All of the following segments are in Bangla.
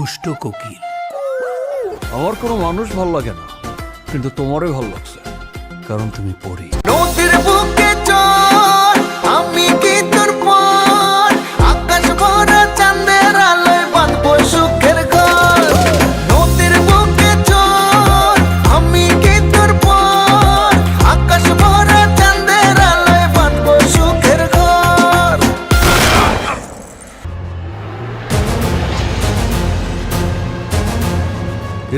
দুষ্ট কোকিল। আমার কোনো মানুষ ভালো লাগে না, কিন্তু তোমারই ভালো লাগছে, কারণ তুমি পড়ি নদীর বুকে চল আমি কি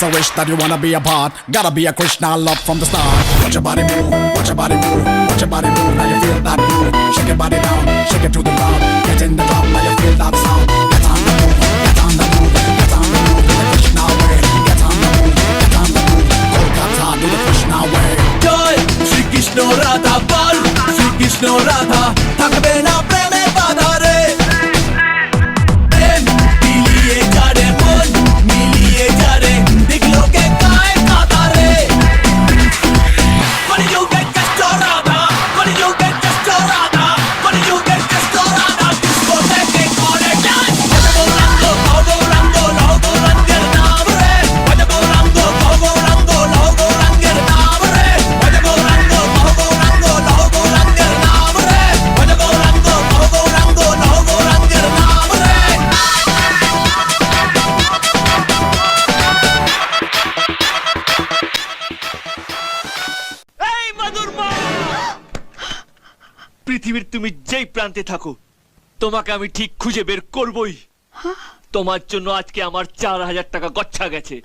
It's a wish that you wanna be a part. Gotta be a Krishna love from the start. Watch your body move, watch your body move, watch your body move. Now you feel that move. Shake your body down, shake it to the ground. প্রান্তে থাকো। তোমাকে আমি ঠিক খুঁজে বের করবই। হ্যাঁ? তোমার জন্য আজকে আমার চার হাজার টাকা গচ্ছা গেছে।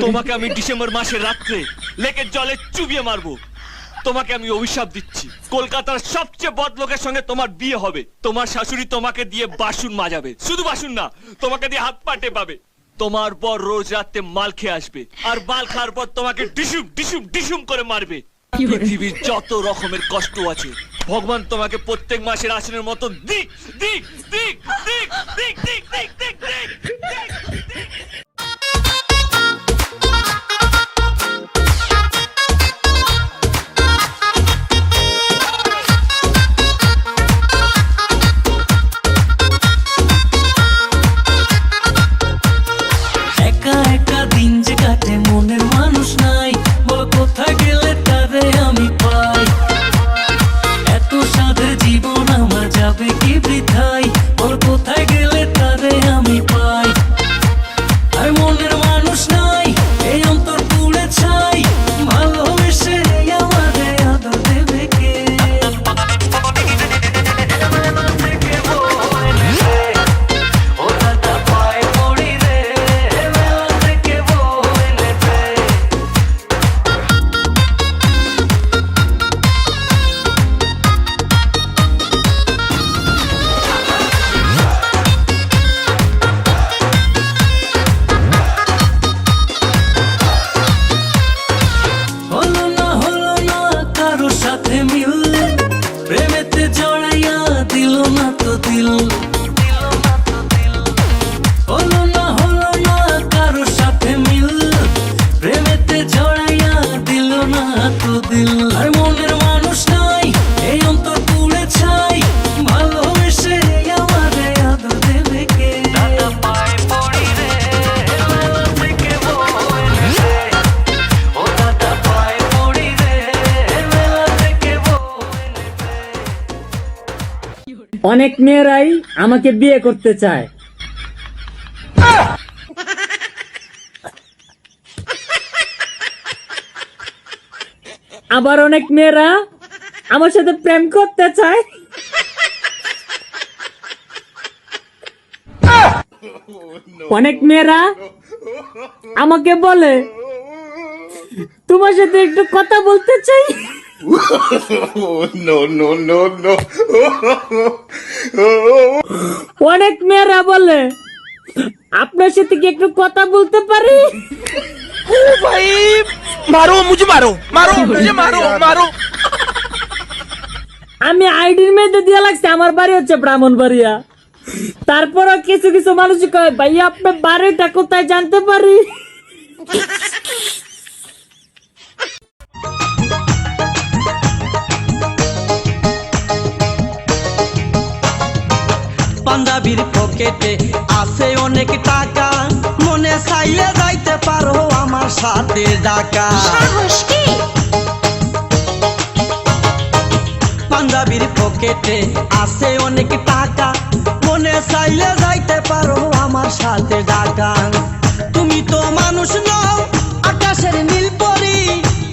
তোমাকে আমি ডিসেম্বর মাসে রাত্রে লেকের জলে চুবিয়ে মারবো। তোমাকে আমি অভিশাপ দিচ্ছি। কলকাতার সবচেয়ে বদ লোকের সঙ্গে তোমার বিয়ে হবে। তোমার শাশুড়ি তোমাকে দিয়ে বাসুন মাজাবে। শুধু বাসুন না তোমাকে দিয়ে হাত পাটে পাবে তোমার পর রোজ রাতে মাল খেয়ে আসবে। আর মাল খাওয়ার পর তোমাকে ডিসুম ডিসুম ডিসুম করে মারবে। পৃথিবীর যত রকমের কষ্ট আছে ভগবান তোমাকে প্রত্যেক মাসের আসনের মতো দিক দিক দিক দিক দিক দিক দিক দিক দিক অনেক মেয়েরাই আমাকে বিয়ে করতে চায়। আবার অনেক মেয়েরা আমার সাথে প্রেম করতে চায়। অনেক মেয়েরা আমাকে বলে, তোমার সাথে একটু কথা বলতে চাই। অনেক মেয়েরা বলে আপনার সাথে কি একটু কথা বলতে পারি? ও ভাই মারো মুঝে মারো মারো মুঝে মারো মারো। আমি আইডির মেয়েদের দিয়ে লাগছে আমার বাড়ি হচ্ছে ব্রাহ্মণ ব্রাহ্মণবাড়িয়া। তারপরও কিছু কিছু মানুষ কয় ভাইয়া আপনার বাড়িটা কোথায় জানতে পারি? পকেটে আছে অনেক টাকা। মনে চাইলে যাইতে পারো আমার সাথে ডাকা পাঞ্জাবির পকেটে আছে অনেক টাকা। মনে চাইলে যাইতে পারো আমার সাথে ডাকা তুমি তো মানুষ নও আকাশের নীল পরি।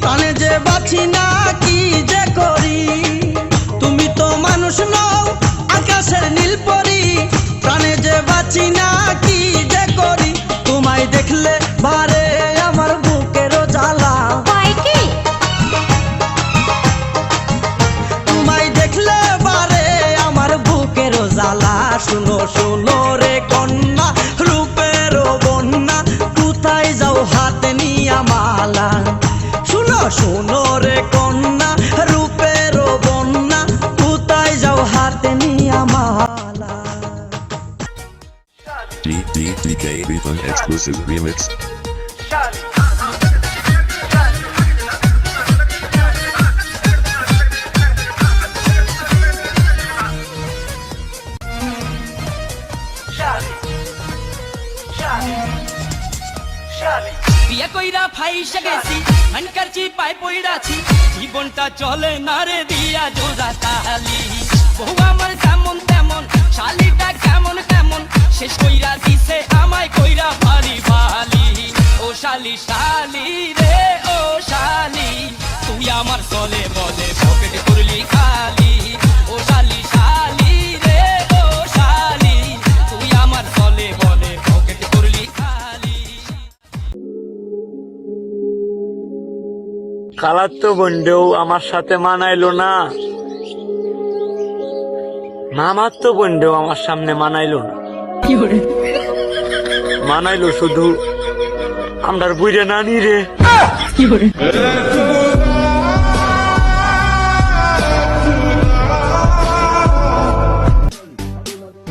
কানে যে বাছি না কি যে করি? তুমি তো মানুষ নও আকাশের নীল পরি। প্রাণে বাঁচি না কি যে করি? তোমায় দেখলে বারে DDDK Beatman exclusive remix. বিয়া কইরা ফাইসা গেছি হানকারছি পায় পইড়াছি জীবনটা চলে না রে দিয়া জোড়া তালি বহু আমার তেমন তেমন শালিটা কেমন কেমন শেষ কইরা দিছে আমায় কইরা ভারি ভালি। ও শালি শালি রে, ও শালি। তুই আমার চলে বলে পকেট করলি খালি। ও শালি শালি রে, ও শালি। তুই আমার চলে বলে পকেট করলি খালি। খালার তো বন্ডেও আমার সাথে মানাইলো না। মামার তো বন্ডেও আমার সামনে মানাইলো না। মানাইলো শুধু আমরার বুঝে নানি রে।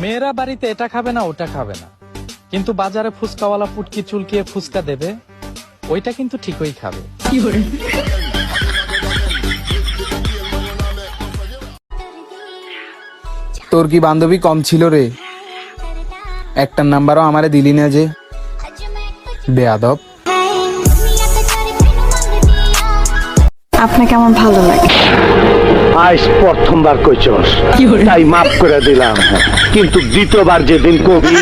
মেয়েরা বাড়িতে এটা খাবে না ওটা খাবে না। কিন্তু বাজারে ফুচকাওয়ালা পুটকি চুলকিয়ে ফুচকা দেবে ওইটা কিন্তু ঠিকই খাবে। তোর কি বান্ধবী কম ছিল রে? একটা নাম্বারও আমারে দিলি না যে। বেয়াদব। আপনাকে আমার ভালো লাগে? আজ প্রথমবার কইছস তাই মাফ করে দিলাম। কিন্তু দ্বিতীয়বার যেদিন কবি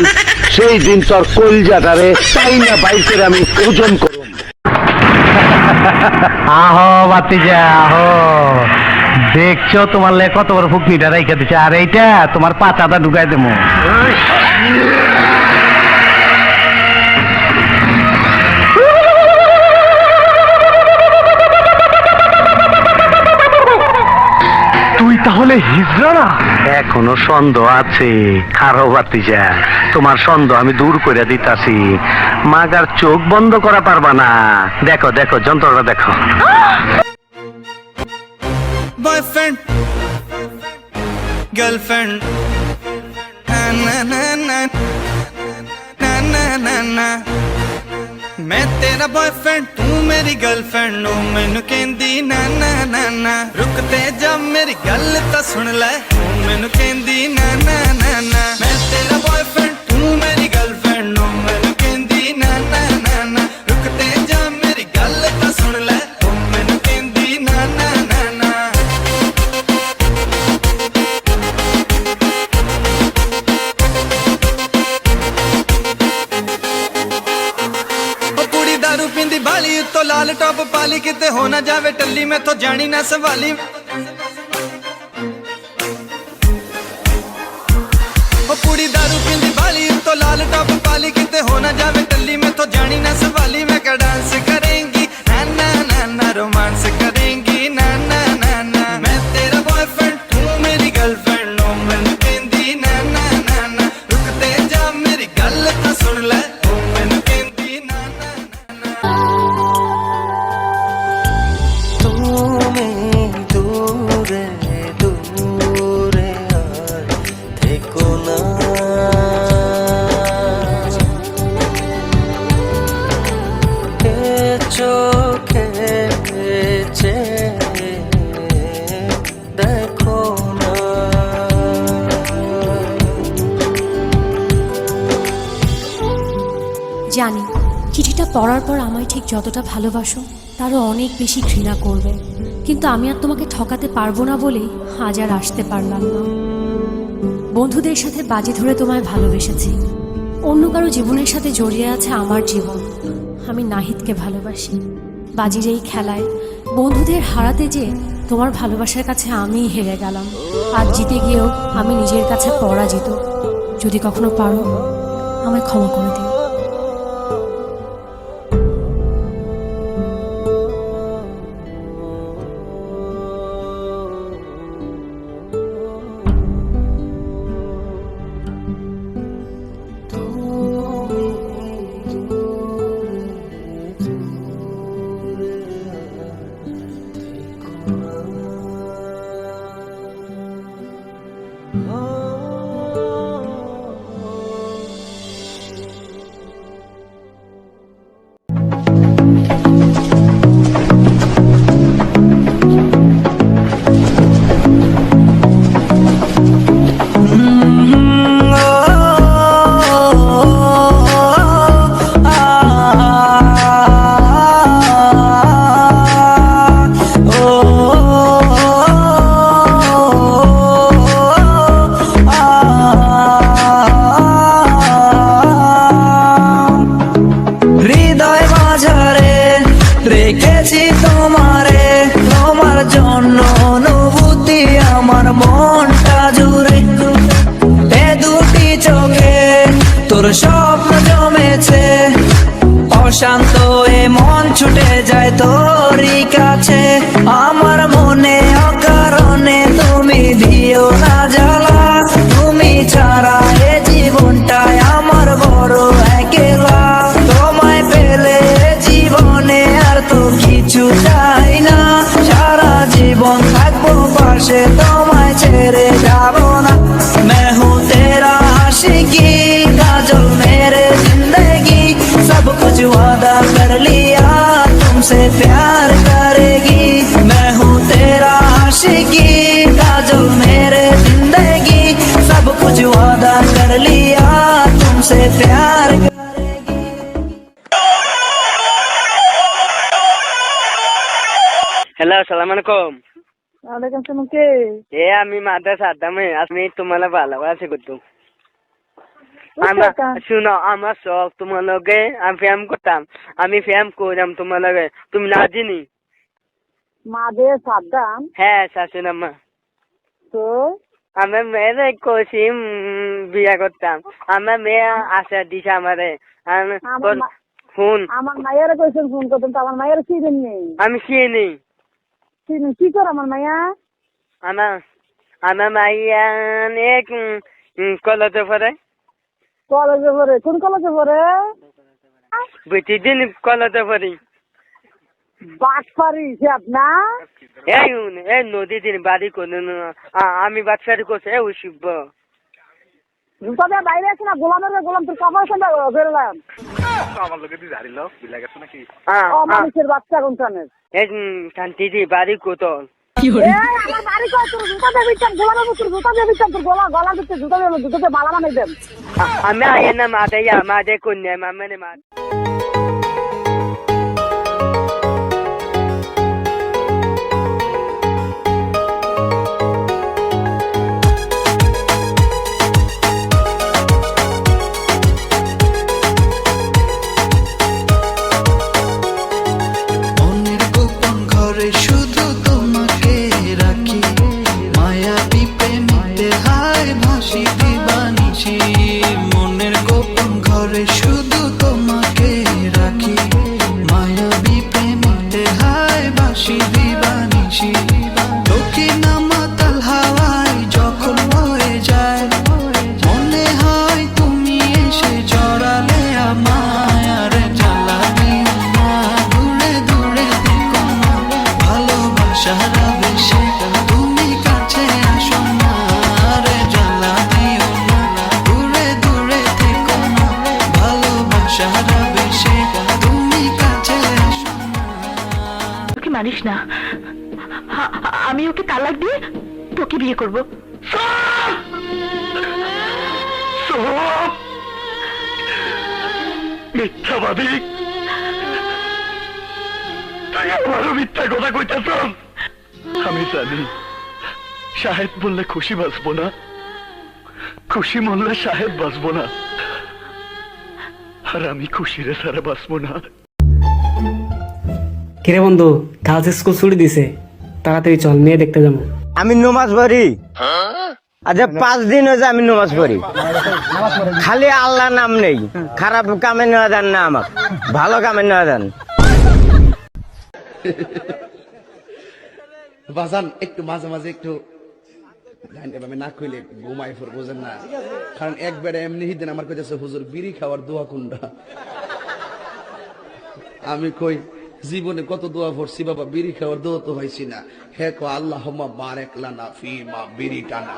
সেই দিন তোর কলজাটারে তাই না বাইকের আমি ওজন করুম। আহো বাতিজা আহো। দেখছ তোমার লে কত বড় ফুকনিটা রাইখা দিচ্ছে আর এইটা তোমার পাতাটা ঢুকাই দেবো। তাহলে হিজড়া এখনও সন্দেহ আছে খারো বাতিজা তোমার সন্দেহ আমি দূর করে দিতাছি মাগার চোখ বন্ধ করা পারবা না দেখো দেখো যন্ত্রটা দেখো বয়ফ্রেন্ড গার্লফ্রেন্ড না না না না না না না ਮੈਂ ਤੇਰਾ ਬॉयਫ੍ਰੈਂਡ ਤੂੰ ਮੇਰੀ ਗਰਲਫ੍ਰੈਂਡ ਨੂੰ ਮੈਨੂੰ ਕਹਿੰਦੀ, ਨਾ ਨਾ ਨਾ ਨਾ। ਰੁਕ ਤੇ ਜਾ, ਮੇਰੀ ਗੱਲ ਤਾਂ ਸੁਣ ਲੈ। ਤੂੰ ਮੈਨੂੰ ਕਹਿੰਦੀ ਨਾ ਨਾ। ਉੱਤੋਂ ਟੌਪ ਪਾਲੀ ਕਿਤੇ ਹੋ ਨਾ ਜਾਵੇ ਟੱਲੀ, ਮੈਥੋਂ ਜਾਣੀ ਨਾ ਸੰਭਾਲੀ ਉਹ ਕੁੜੀ ਦਾਰੂ ਪੀਂਦੀ ਬਾਲੀ, ਉੱਤੋਂ ਲਾਲ ਟੌਪ ਪਾਲੀ ਕਿਤੇ ਹੋ ਨਾ ਜਾਵੇ ਟੱਲੀ, ਮੈਥੋਂ ਜਾਣੀ ਨਾ ਸੰਭਾਲੀ ਮੈਂ ਕਾ ਡਾਂਸ যতটা ভালোবাসো, তারও অনেক বেশি ঘৃণা করবে। কিন্তু আমি আর তোমাকে ঠকাতে পারব না বলেই আজ আর আসতে পারলাম না। বন্ধুদের সাথে বাজি ধরে তোমায় ভালোবেসেছি। অন্য কারও জীবনের সাথে জড়িয়ে আছে আমার জীবন। আমি নাহিদকে ভালোবাসি। বাজির এই খেলায় বন্ধুদের হারাতে যে তোমার ভালোবাসার কাছে আমিই হেরে গেলাম। আর জিতে গিয়েও আমি নিজের কাছে পরাজিত। যদি কখনো পারো, আমায় ক্ষমা করে দিও। प्यार হ্যালো সালাম আলাইকুম ওয়ালাইকুম সালাম কে এ আমি মাদ্রাস আদামে আমি তোমার ভালোবাসি করতো আমার শুনো আমার শখ তোমার লগে আমি ফ্যাম করতাম আমি ফ্যাম করলাম তোমার লগে তুমি না চিনি মাদে সাদ্দাম হ্যাঁ শাশুন আম্মা তো আমার মেয়ের কসিম বিয়া করতাম। আমার মেয়ে আশা দিছে আমারে। আমি আমার মায়ের কইছেন ফোন করতেন তো আমার মায়ের চিনেন নেই আমি চিনি। চিনেন কি করে আমার মায়া আমার আমার মাইয়া এক কলতে পরে কলেজে পড়ে। কোন কলেজে পড়ে? বুঝি দিন কলতে পড়ি। বাটফারি হিসাব না? এই এই নদী দিন বাড়ি কোনো আমি বাচ্চারি করছে শিব বাইরে আছে না? গোলামের গোলাম তোর কাপড় সন্ধ্যা বেরোলাম ও মানুষের বাচ্চা এই শান্তি দি বাড়ি কত আমার বাড়ি তোর গোলামের তোর তোর গোলা গলা দিতে দেন। আমি মাদে ইয়া মাদে কন্যা মামনে মা জানিস না। আমি ওকে তালাক দিয়ে তোকে বিয়ে করব। মিথ্যাবাদী! তুই আমারও মিথ্যা কথা কইতেছ আমি জানি সাহেব বললে খুশি বাঁচবো না। খুশি মরলে সাহেব বাঁচবো না। আর আমি খুশিরে ছাড়া বাঁচবো না। কিরে বন্ধু কাজ স্কুল ছুটি দিছে। তাড়াতাড়ি চল মেয়ে দেখতে যাব। আমি নমাজ পড়ি। আচ্ছা পাঁচ দিন হয়েছে আমি নমাজ পড়ি। খালি আল্লাহ নাম নেই। খারাপ কামে নেওয়া দেন না আমার ভালো কামে নেওয়া দেন। বাজান একটু মাঝে মাঝে একটু আমি না কইলে ঘুমাই ফোর বোঝেন না। কারণ একবারে এমনি দিন আমার কইতেছে হুজুর বিড়ি খাওয়ার দোয়া কুন্ডা আমি কই জীবনে কত দোয়া পড়ছি, বাবা, বিড়ি খাওয়ার দোয়া তো হয়েছি না। হে কো আল্লাহ বারেক লানা ফি মা বিড়ি টানা।